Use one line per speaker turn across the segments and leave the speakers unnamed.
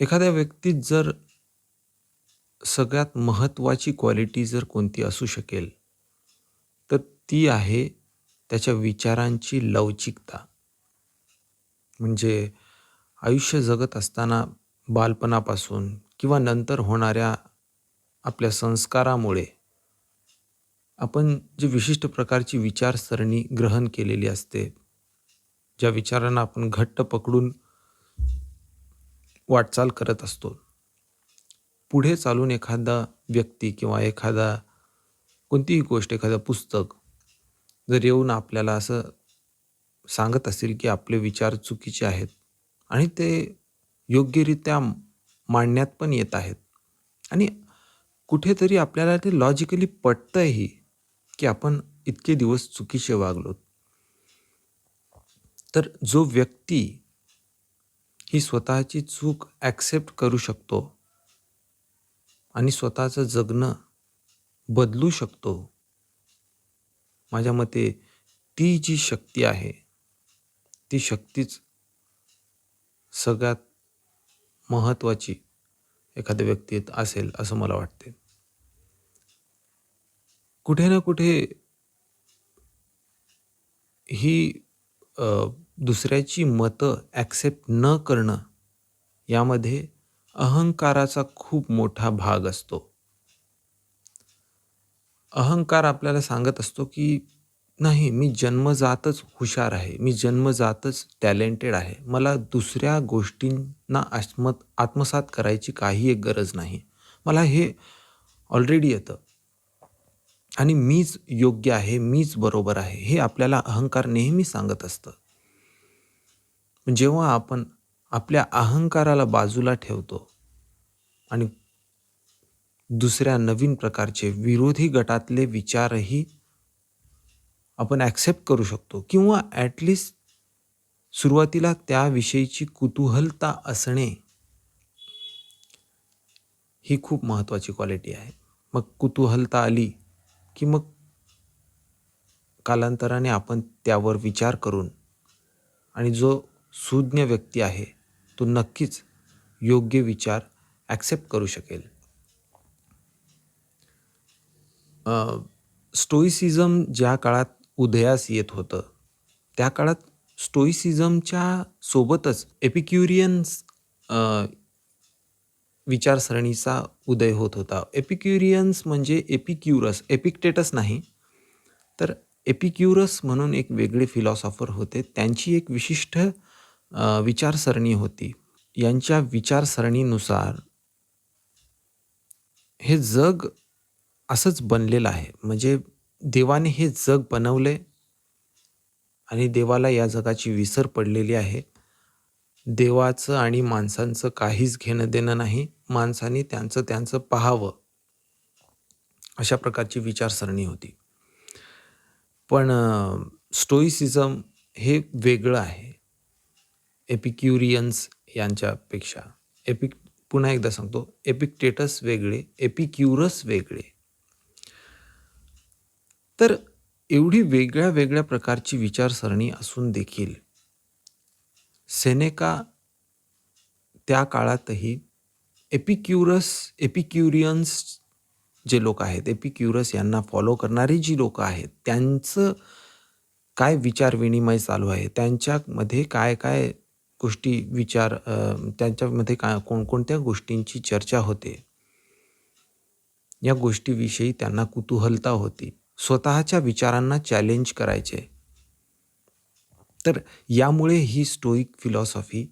एखाद्या व्यक्तीत जर सगळ्यात महत्त्वाची क्वालिटी जर कोणती असू शकेल, तर ती आहे त्याच्या विचारांची लवचिकता. म्हणजे आयुष्य जगत असताना बालपणापासून किंवा नंतर होणाऱ्या आपल्या संस्कारामुळे आपण जी विशिष्ट प्रकारची विचारसरणी ग्रहण केलेली असते, ज्या विचारांना आपण घट्ट पकडून वाटचाल करत असतो. पुढे चालून एखादा व्यक्ती किंवा एखादा कोणतीही गोष्ट, एखादं पुस्तक जर येऊन आपल्याला असं सांगत असेल की आपले विचार चुकीचे आहेत आणि ते योग्यरित्या मांडण्यात पण येत आहेत आणि कुठेतरी आपल्याला ते लॉजिकली पटतंही की आपण इतके दिवस चुकीचे वागलो. तर जो व्यक्ती ही स्वतःची चूक ॲक्सेप्ट करू शकतो आणि स्वतःचं जगणं बदलू शकतो, माझ्या मते ती जी शक्ती आहे, ती शक्तीच सगळ्यात महत्त्वाची एखाद्या व्यक्तीत असेल असं मला वाटते. कुठे ना कुठे ही दुसऱ्याची मतं ॲक्सेप्ट न करणं यामध्ये अहंकाराचा खूप मोठा भाग असतो. अहंकार आपल्याला सांगत असतो की नाही मी जन्मजातच हुशार आहे, मी जन्मजातच टॅलेंटेड आहे. मला दुसऱ्या गोष्टींना आत्मत आत्मसात करायची काही एक गरज नाही. मला हे ऑलरेडी येतं आणि मीच योग्य आहे, मीच बरोबर आहे, हे आपल्याला अहंकार नेहमी सांगत असतं. जेव्हा आपण आपल्या अहंकाराला बाजूला ठेवतो आणि दुसऱ्या नवीन प्रकारचे विरोधी गटातले विचारही आपण ॲक्सेप्ट करू शकतो किंवा ॲटलिस्ट सुरुवातीला त्याविषयीची कुतूहलता असणे ही खूप महत्त्वाची क्वालिटी आहे. मग कुतूहलता आली की मग कालांतराने आपण त्यावर विचार करून आणि जो सुज्ञ व्यक्ती आहे, तो नक्कीच योग्य विचार ॲक्सेप्ट करू शकेल. स्टोईसिझम स्टोइसिझम ज्या काळात उदयास येत होतं, त्या काळात स्टोईसिझमच्या सोबतच एपिक्युरियन्स विचारसरणीचा उदय होत होता. एपिक्युरियन्स म्हणजे एपिक्युरस, एपिक्टेटस नाही, तर एपिक्युरस म्हणून एक वेगळे फिलॉसॉफर होते. त्यांची एक विशिष्ट विचारसरणी होती. यांच्या विचारसरणीनुसार हे जग असंच बनलेलं आहे. म्हणजे देवाने हे जग बनवले आणि देवाला या जगाची विसर पडलेली आहे. देवाचं आणि माणसांचं काहीच घेणं-देणं नाही. माणसांनी त्यांचं त्यांचं पाहावं. अशा प्रकारची विचारसरणी होती. पण स्टोईसिझम स्टोइसिझम हे वेगळं आहे. एपिक्युरियन्स यांच्यापेक्षा. एपिक पुन्हा एकदा सांगतो, एपिक्टेटस वेगळे, एपिक्युरस वेगळे. तर एवढी वेगळ्या वेगळ्या प्रकारची विचारसरणी असून देखील सेनेका त्या काळातही एपिक्युरस एपिक्युरियन्स जे लोक आहेत, एपिक्युरस यांना फॉलो करणारी जी लोकं आहेत, त्यांचं काय विचार विनिमय चालू आहे, त्यांच्यामध्ये काय काय गोष्टी विचार त्यांच्यामध्ये काय कोणकोणत्या गोष्टींची चर्चा होते, या गोष्टीविषयी त्यांना कुतूहलता होती. स्वतःच्या विचारांना चॅलेंज करायचे. तर यामुळे ही स्टोईक फिलॉसॉफी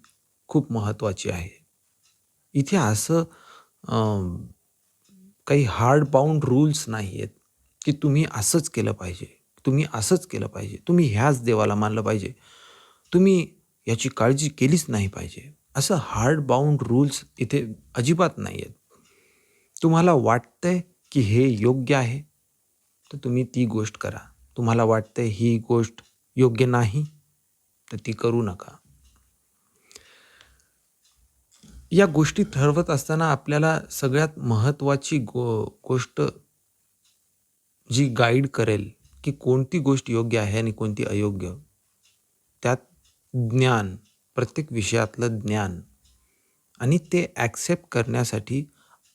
खूप महत्त्वाची आहे. इथे असं काही हार्ड बाउंड रूल्स नाही आहेत, की तुम्ही असंच केलं पाहिजे, तुम्ही असंच केलं पाहिजे, तुम्ही ह्याच देवाला मानलं पाहिजे, तुम्ही याची काळजी केलीच नाही पाहिजे. असं हार्ड बाउंड रूल्स इथे अजिबात नाही आहेत. तुम्हाला वाटतंय की हे योग्य आहे, तर तुम्ही ती गोष्ट करा. तुम्हाला वाटतंय ही गोष्ट योग्य नाही, तर ती करू नका. या गोष्टी ठरवत असताना आपल्याला सगळ्यात महत्त्वाची गो गोष्ट जी गाईड करेल, की कोणती गोष्ट योग्य आहे आणि कोणती अयोग्य, त्यात ज्ञान, प्रत्येक विषयातलं ज्ञान. आणि ते ॲक्सेप्ट करण्यासाठी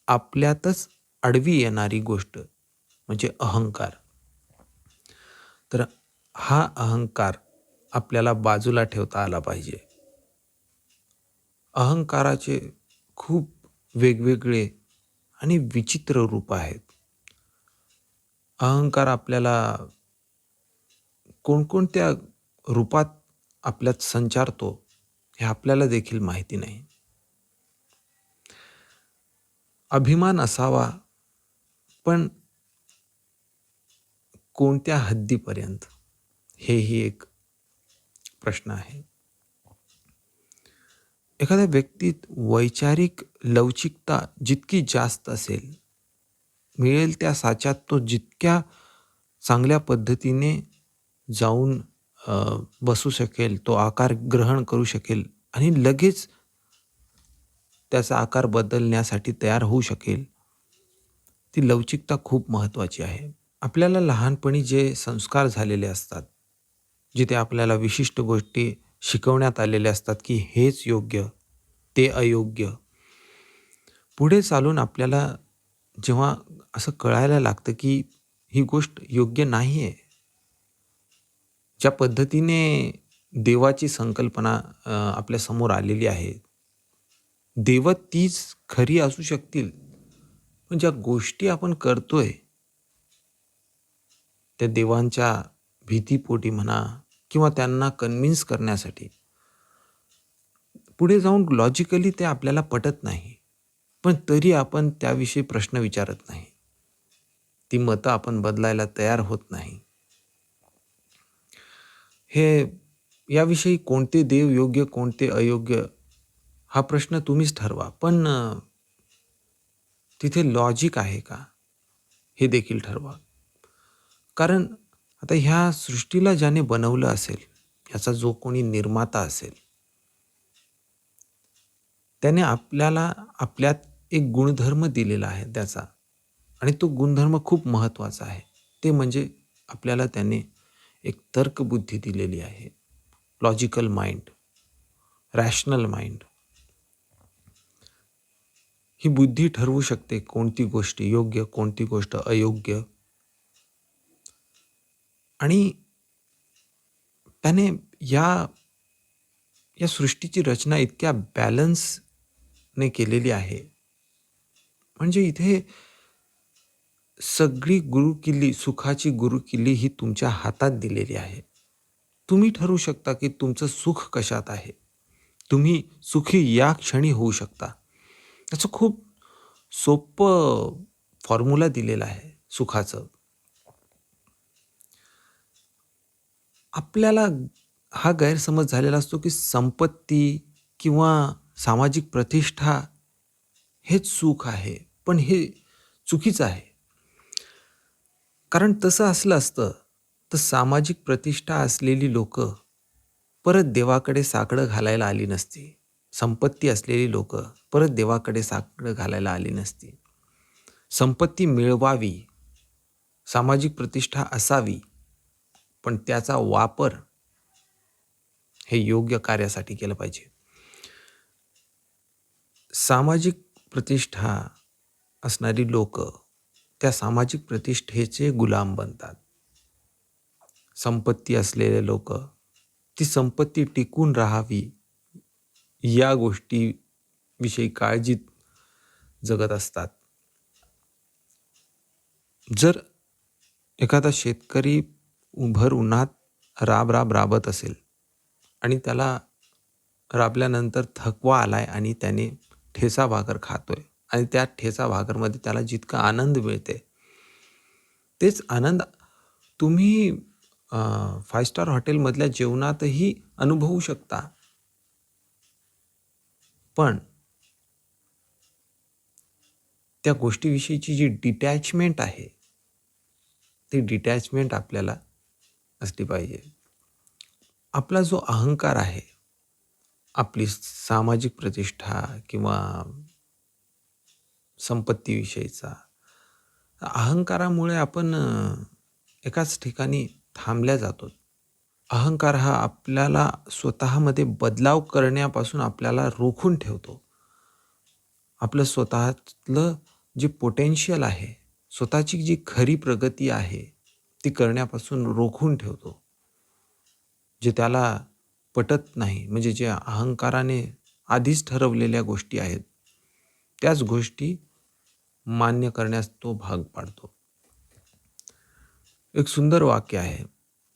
आपल्यातच आडवी येणारी गोष्ट म्हणजे अहंकार. तर हा अहंकार आपल्याला बाजूला ठेवता आला पाहिजे. अहंकाराचे खूप वेगवेगळे आणि विचित्र रूप आहेत. अहंकार आपल्याला कोणकोणत्या रूपात आपल्यात संचारतो हे आपल्याला देखील माहिती नाही. अभिमान असावा पण कोणत्या हद्दीपर्यंत? हेही एक प्रश्न आहे. एखाद्या व्यक्तीत वैचारिक लवचिकता जितकी जास्त असेल मिळेल त्या साच्यात तो जितक्या चांगल्या पद्धतीने जाऊन बसू शकेल तो आकार ग्रहण करू शकेल आणि लगेच त्याचा आकार बदलण्यासाठी तयार होऊ शकेल. ती लवचिकता खूप महत्त्वाची आहे. आपल्याला लहानपणी जे संस्कार झालेले असतात जिथे आपल्याला विशिष्ट गोष्टी शिकवण्यात आलेल्या असतात की हेच योग्य ते अयोग्य पुढे चालून आपल्याला जेव्हा असं कळायला लागतं की ही गोष्ट योग्य नाही आहे ज्या पद्धतीने देवाची संकल्पना आपल्यासमोर आलेली आहे देव तीच खरी असू शकतील. पण ज्या गोष्टी आपण करतोय त्या देवांच्या भीतीपोटी म्हणा किंवा त्यांना कन्व्हिन्स करण्यासाठी पुढे जाऊन लॉजिकली ते आपल्याला पटत नाही. पण तरी आपण त्याविषयी प्रश्न विचारत नाही. ती मतं आपण बदलायला तयार होत नाही. हे याविषयी कोणते देव योग्य कोणते अयोग्य हा प्रश्न तुम्हीच ठरवा. पण तिथे लॉजिक आहे का? हे देखील ठरवा. कारण आता ह्या सृष्टीला ज्याने बनवलं असेल याचा जो कोणी निर्माता असेल त्याने आपल्याला आपल्यात एक गुणधर्म दिलेला आहे त्याचा. आणि तो गुणधर्म खूप महत्त्वाचा आहे. ते म्हणजे आपल्याला त्याने एक तर्कबुद्धी दिलेली आहे. लॉजिकल माइंड रॅशनल माइंड ही बुद्धी ठरवू शकते कोणती गोष्ट योग्य कोणती गोष्ट अयोग्य. आणि त्याने या या सृष्टीची रचना इतक्या बॅलन्सने केलेली आहे. म्हणजे इथे सगळी गुरुकिल्ली सुखाची गुरुकिल्ली ही तुमच्या हातात दिलेली आहे. तुम्ही ठरवू शकता की तुमचं सुख कशात आहे. तुम्ही सुखी या क्षणी होऊ शकता. त्याचं खूप सोपं फॉर्म्युला दिलेला आहे सुखाचं. आपल्याला हा गैरसमज झालेला असतो की संपत्ती किंवा सामाजिक प्रतिष्ठा हेच सुख आहे पण हे चुकीचं आहे. कारण तसं असलं असतं तर सामाजिक प्रतिष्ठा असलेली लोक परत देवाकडे साकडं घालायला आली नसती. संपत्ती असलेली लोक परत देवाकडे साकडं घालायला आली नसती. संपत्ती मिळवावी सामाजिक प्रतिष्ठा असावी पण त्याचा वापर हे योग्य कार्यासाठी केलं पाहिजे. सामाजिक प्रतिष्ठा असणारी लोक त्या सामाजिक प्रतिष्ठेचे गुलाम बनतात. संपत्ती असलेले लोक ती संपत्ती टिकून राहावी या गोष्टीविषयी काळजीत जगत असतात. जर एखादा शेतकरी भर उन्हात राब राब राबत असेल आणि त्याला राबल्यानंतर थकवा आलाय आणि त्याने ठेचा भाकर खातोय आणि त्या ठेचा भाकरमध्ये त्याला जितका आनंद मिळते. तेच आनंद तुम्ही फाय स्टार हॉटेलमधल्या जेवणातही अनुभवू शकता. पण त्या गोष्टीविषयीची जी डिटॅचमेंट आहे ती डिटॅचमेंट आपल्याला असली पाहिजे. आपला जो अहंकार आहे आपली सामाजिक प्रतिष्ठा किंवा संपत्तीविषयीचा. अहंकारामुळे आपण एकाच ठिकाणी थांबल्या जातो. अहंकार हा आपल्याला स्वतःमध्ये बदलाव करण्यापासून आपल्याला रोखून ठेवतो. आपलं स्वतःतलं जे पोटेन्शियल आहे स्वतःची जी खरी प्रगती आहे ती करण्यापासून रोखून ठेवतो. जे त्याला पटत नाही म्हणजे जे अहंकाराने आधीच ठरवलेल्या गोष्टी आहेत त्याच गोष्टी मान्य करण्यास तो भाग पाडतो. एक सुंदर वाक्य आहे.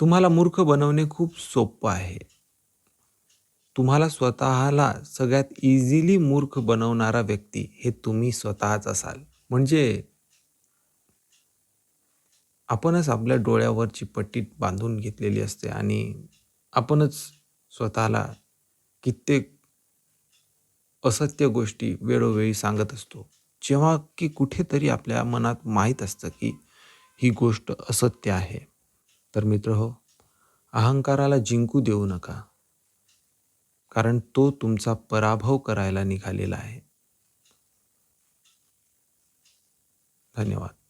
तुम्हाला मूर्ख बनवणे खूप सोपं आहे. तुम्हाला स्वतःला सगळ्यात इझिली मूर्ख बनवणारा व्यक्ती हे तुम्ही स्वतःच असाल. म्हणजे आपणच आपल्या डोळ्यावरची पट्टी बांधून घेतलेली असते आणि आपणच स्वतःला कित्येक असत्य गोष्टी वेळोवेळी सांगत असतो. जेव्हा की कुठेतरी आपल्या मनात माहीत असतं की ही गोष्ट असत्य आहे. तर मित्र हो अहंकाराला जिंकू देऊ नका. कारण तो तुमचा पराभव करायला निघालेला आहे. धन्यवाद.